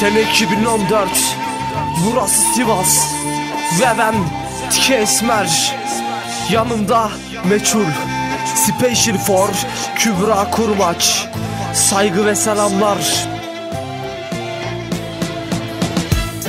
Sene 2014 Burası Sivas. Ve ben Tike Esmer. Yanımda meçhul Special for Kübra Kurmaç. Saygı ve selamlar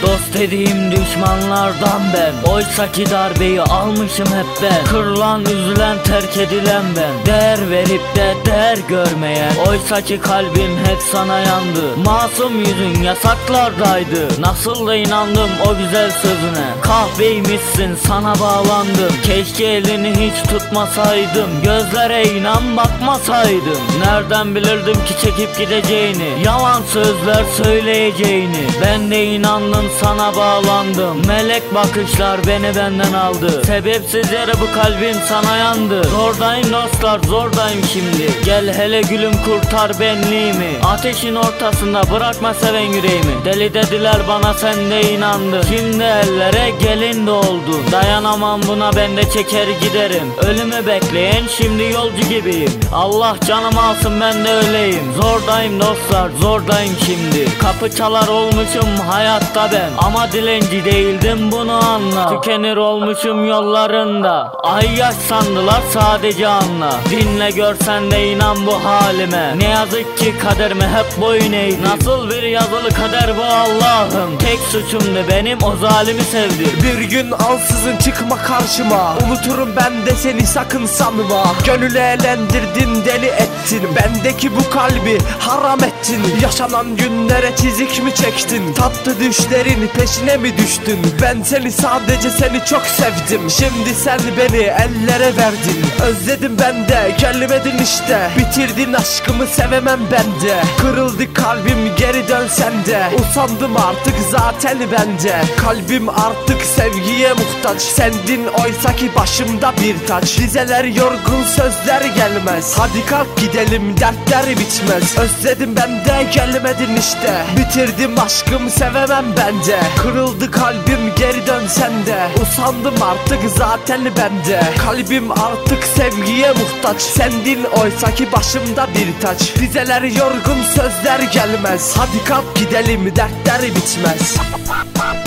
Dost dediğim düşmanlardan ben. Oysa ki darbeyi almışım hep ben. Kırılan üzülen terk edilen ben. Değer verip de değer görmeyen. Oysa ki kalbim hep sana yandı. Masum yüzün yasaklardaydı. Nasıl da inandım o güzel sözüne. Kahveymişsin sana bağlandım. Keşke elini hiç tutmasaydım. Gözlere inan bakmasaydım. Nereden bilirdim ki çekip gideceğini? Yalan sözler söyleyeceğini. Ben de inandım sana bağlandım. Melek bakışlar beni benden aldı. Sebepsiz yere bu kalbim sana yandı. Zordayım dostlar zordayım şimdi. Gel hele gülüm kurtar benliğimi. Ateşin ortasında bırakma seven yüreğimi. Deli dediler bana sen de inandın. Şimdi ellere gelin de oldu. Dayanamam buna ben de çeker giderim. Ölümü bekleyen şimdi yolcu gibiyim. Allah canımı alsın ben de öyleyim Zordayım dostlar zordayım şimdi. Kapı çalar olmuşum hayatta ben Ama dilenci değildim bunu anla. Tükenir olmuşum yollarında. Ay yaş sandılar sadece anla. Dinle görsen de inan bu halime. Ne yazık ki kaderime hep boyun eğdim. Nasıl bir yazılı kader bu Allah'ım Tek suçum da benim o zalimi sevdim Bir gün ansızın çıkma karşıma. Unuturum ben de seni sakın sanma. Gönül eğlendirdin deli ettin. Bendeki bu kalbi haram ettin. Yaşanan günlere çizik mi çektin? Tatlı düşlerin peşine mi düştün? Ben seni sadece seni çok sevdim. Şimdi sen beni ellere verdin. Özledim ben de gelmedin işte. Bitirdin aşkımı sevemem ben de. Kırıldı kalbim geri dönsen de. Usandım artık zaten bende. Kalbim artık sevgiye muhtaç. Sendin oysa ki başımda bir taç. Dizeler yorgun sözler gelmez. Hadi kalk gidelim dertler bitmez. Özledim ben de gelmedin işte. Bitirdim aşkımı sevemem bence Kırıldı kalbim geri dönsen de. Usandım artık zaten bende. Kalbim artık sevgiye muhtaç. Sendin oysa ki başımda bir taç. Dizeler yorgun sözler gelmez. Hadi kalk gidelim dertler bitmez pop, pop, pop.